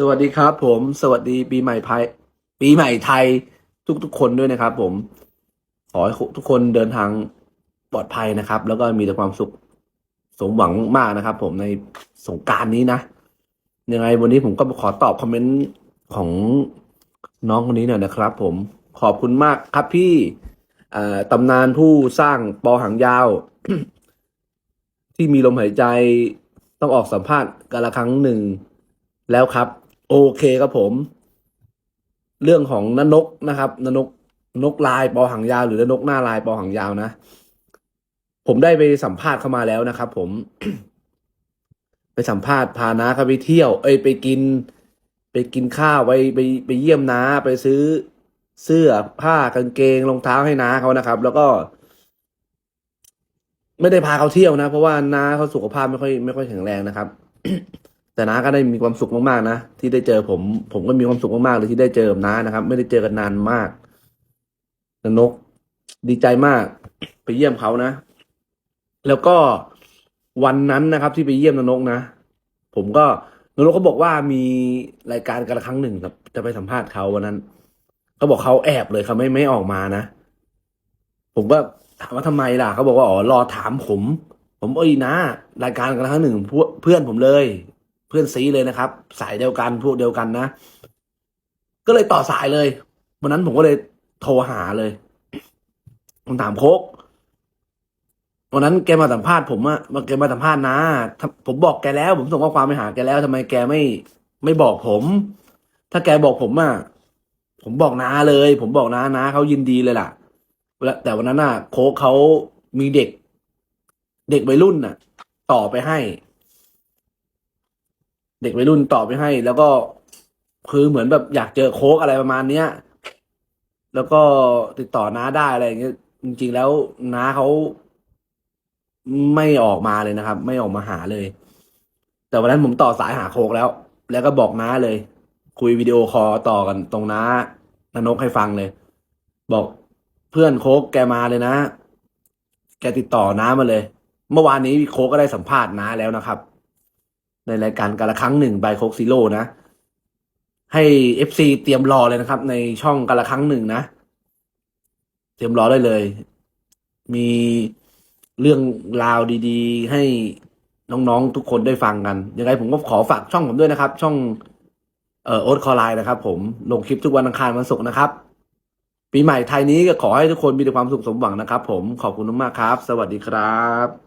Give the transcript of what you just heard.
สวัสดีครับผม สวัสดีปีใหม่ไทยปีใหม่ไทยทุกๆคนด้วยนะครับ ผม ขอให้ทุกคนเดินทางปลอดภัยนะครับ แล้วก็มีแต่ความสุขสมหวังมากนะครับ ผมในสงการนี้นะยังไงวันนี้ผมก็ขอตอบคอมเมนต์ของน้องคนนี้หน่อยนะครับ ผมขอบคุณมากครับพี่ตำนานผู้สร้างปอหางยาว ที่มีลมหายใจต้องออกสัมภาษณ์กันละครั้งหนึ่งแล้วครับ โอเคครับผม เรื่องของนนกนะครับ นนกนกลายปอหางยาว หรือนกหน้าลายปอหางยาวนะ ผมได้ไปสัมภาษณ์เข้ามาแล้วนะครับ ผม ไปสัมภาษณ์พาน้าเขาไปเที่ยว เอ้ยไปกิน ไปกินข้าวไปไปไปเยี่ยมน้าไปซื้อเสื้อผ้ากางเกงรองเท้าให้น้าเขานะครับ แล้วก็ ไม่ได้พาเขาเที่ยวนะ เพราะว่าน้าเขาสุขภาพไม่ค่อยไม่ค่อยแข็งแรงนะครับ แต่น้าก็ได้มีความสุขมากๆนะที่ได้เจอผม ผมก็มีความสุขมากๆเลยที่ได้เจอน้านะครับ ไม่ได้เจอกันนานมากนนกดีใจมาก ไปเยี่ยมเขานะ แล้วก็วันนั้นนะครับ ที่ไปเยี่ยมนนกนะผมก็นนกเขาบอกว่ามีรายการกันละครั้งหนึ่งครับ จะไปสัมภาษณ์เขาวันนั้นเขาบอกเขาแอบเลยเขาไม่ไม่ออกมานะผมก็ถามว่าทำไมล่ะเขาบอกว่าอ๋อรอถามผม ผมเอ้ยนะรายการกันละครั้งหนึ่งเพื่อนผมเลย เพื่อนซีเลยนะครับ สายเดียวกันพวกเดียวกันนะ ก็เลยต่อสายเลยวันนั้นผมก็เลยโทรหาเลยผมถามโคกวันนั้นแกมาสัมภาษณ์ผมอะมาแกมาสัมภาษณ์นะถ้าผมบอกแกแล้ว ผมส่งข้อความไปหาแกแล้วทำไมแกไม่ไม่บอกผม ถ้าแกบอกผมอะผมบอกนาเลย ผมบอกนานาเขายินดีเลยล่ะแต่วันนั้นน่ะ โคกเขามีเด็ก เด็กวัยรุ่นน่ะ ต่อไปให้ เด็กวัยรุ่นต่อไปให้ แล้วก็คือเหมือนแบบอยากเจอโค้กอะไรประมาณเนี้ย แล้วก็ติดต่อน้าได้อะไรอย่างเงี้ยจริงๆแล้วน้าเขาไม่ออกมาเลยนะครับ ไม่ออกมาหาเลย แต่วันนั้นผมต่อสายหาโคกแล้ว แล้วก็บอกน้าเลย คุยวิดีโอคอลต่อกันตรงน้านนกให้ฟังเลย บอกเพื่อนโคกแกมาเลยนะ แกติดต่อน้ามาเลย เมื่อวานนี้โคกก็ได้สัมภาษณ์น้าแล้วนะครับ ในรายการการละครั้งหนึ่งบายโคกซีโร่นะ ให้เอฟซีเตรียมรอเลยนะครับ ในช่องการละครั้งหนึ่งนะ เตรียมรอได้เลย มีเรื่องราวดีๆ ให้น้องๆทุกคนได้ฟังกันยังไงผมก็ขอฝากช่องผมด้วยนะครับ ช่องเอ่อโอ๊ตคอไลน์นะครับ ผมลงคลิปทุกวันอังคารวันศุกร์นะครับ ปีใหม่ไทยนี้ก็ขอให้ทุกคนมีแต่ความสุขสมหวังนะครับ ผมขอบคุณมากๆครับ สวัสดีครับ